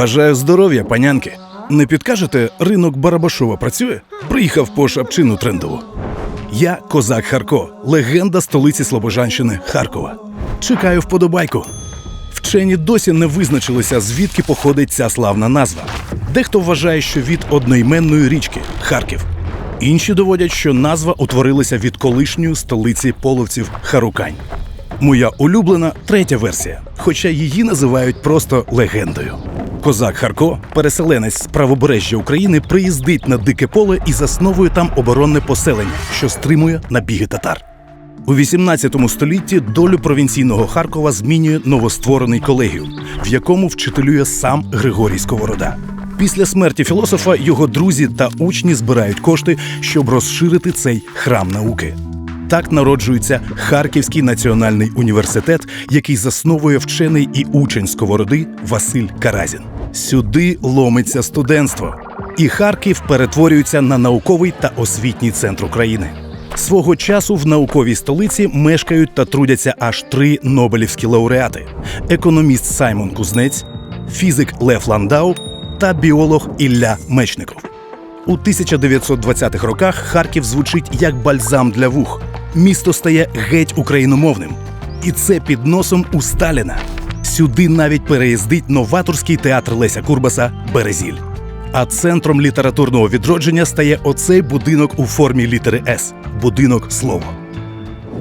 Бажаю здоров'я, панянки. Не підкажете, ринок Барабашова працює? Приїхав по шапчину трендову. Я козак Харко, легенда столиці Слобожанщини Харкова. Чекаю вподобайку. Вчені досі не визначилися, звідки походить ця славна назва. Дехто вважає, що від одноіменної річки Харків. Інші доводять, що назва утворилася від колишньої столиці половців Харукань. Моя улюблена третя версія, хоча її називають просто легендою. Козак Харко, переселенець з правобережжя України, приїздить на дике поле і засновує там оборонне поселення, що стримує набіги татар. У 18 столітті долю провінційного Харкова змінює новостворений колегіум, в якому вчителює сам Григорій Сковорода. Після смерті філософа його друзі та учні збирають кошти, щоб розширити цей храм науки. Так народжується Харківський національний університет, який засновує вчений і учень сковороди Василь Каразін. Сюди ломиться студентство, і Харків перетворюється на науковий та освітній центр України. Свого часу в науковій столиці мешкають та трудяться аж три нобелівські лауреати: економіст Саймон Кузнець, фізик Лев Ландау та біолог Ілля Мечников. У 1920-х роках Харків звучить як бальзам для вух. Місто стає геть україномовним. І це під носом у Сталіна. Сюди навіть переїздить новаторський театр Леся Курбаса Березіль. А центром літературного відродження стає оцей будинок у формі літери С будинок слово.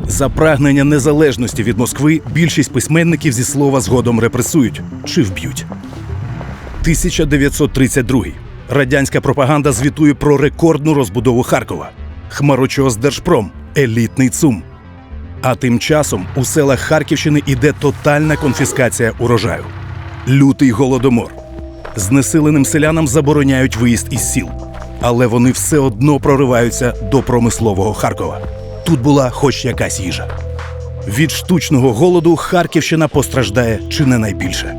За прагнення незалежності від Москви більшість письменників зі слова згодом репресують чи вб'ють. 1932. Радянська пропаганда звітує про рекордну розбудову Харкова. Хмарочос Держпром, елітний ЦУМ. А тим часом у селах Харківщини іде тотальна конфіскація урожаю. Лютий голодомор. Знесиленим селянам забороняють виїзд із сіл, але вони все одно прориваються до промислового Харкова. Тут була хоч якась їжа. Від штучного голоду Харківщина постраждає чи не найбільше.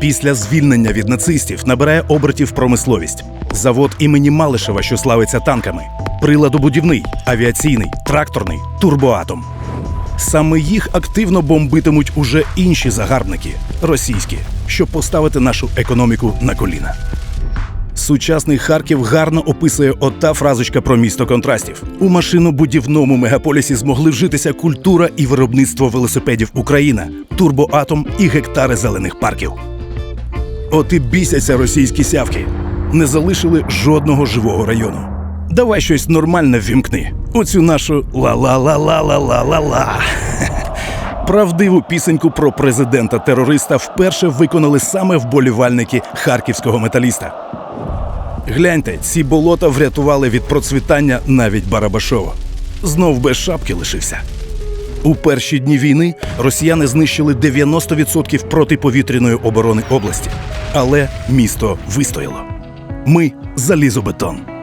Після звільнення від нацистів набирає обертів промисловість. Завод імені Малишева, що славиться танками, приладобудівний, авіаційний, тракторний, турбоатом. Саме їх активно бомбитимуть уже інші загарбники російські, щоб поставити нашу економіку на коліна. Сучасний Харків гарно описує ота фразочка про місто контрастів. У машинобудівному мегаполісі змогли вжитися культура і виробництво велосипедів Україна, турбоатом і гектари зелених парків. От і бісяться російські сявки. Не залишили жодного живого району. Давай щось нормальне ввімкни. Оцю нашу ла-ла-ла-ла-ла-ла-ла-ла. Правдиву пісеньку про президента-терориста вперше виконали саме вболівальники харківського металіста. Гляньте, ці болота врятували від процвітання навіть Барабашова. Знов без шапки лишився. У перші дні війни росіяни знищили 90% протиповітряної оборони області, але місто вистояло. Ми залізобетон.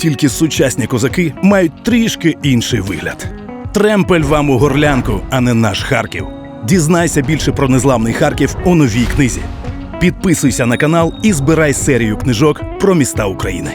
Тільки сучасні козаки мають трішки інший вигляд. Тремпель вам у горлянку, а не наш Харків. Дізнайся більше про незламний Харків у новій книзі. Підписуйся на канал і збирай серію книжок про міста України.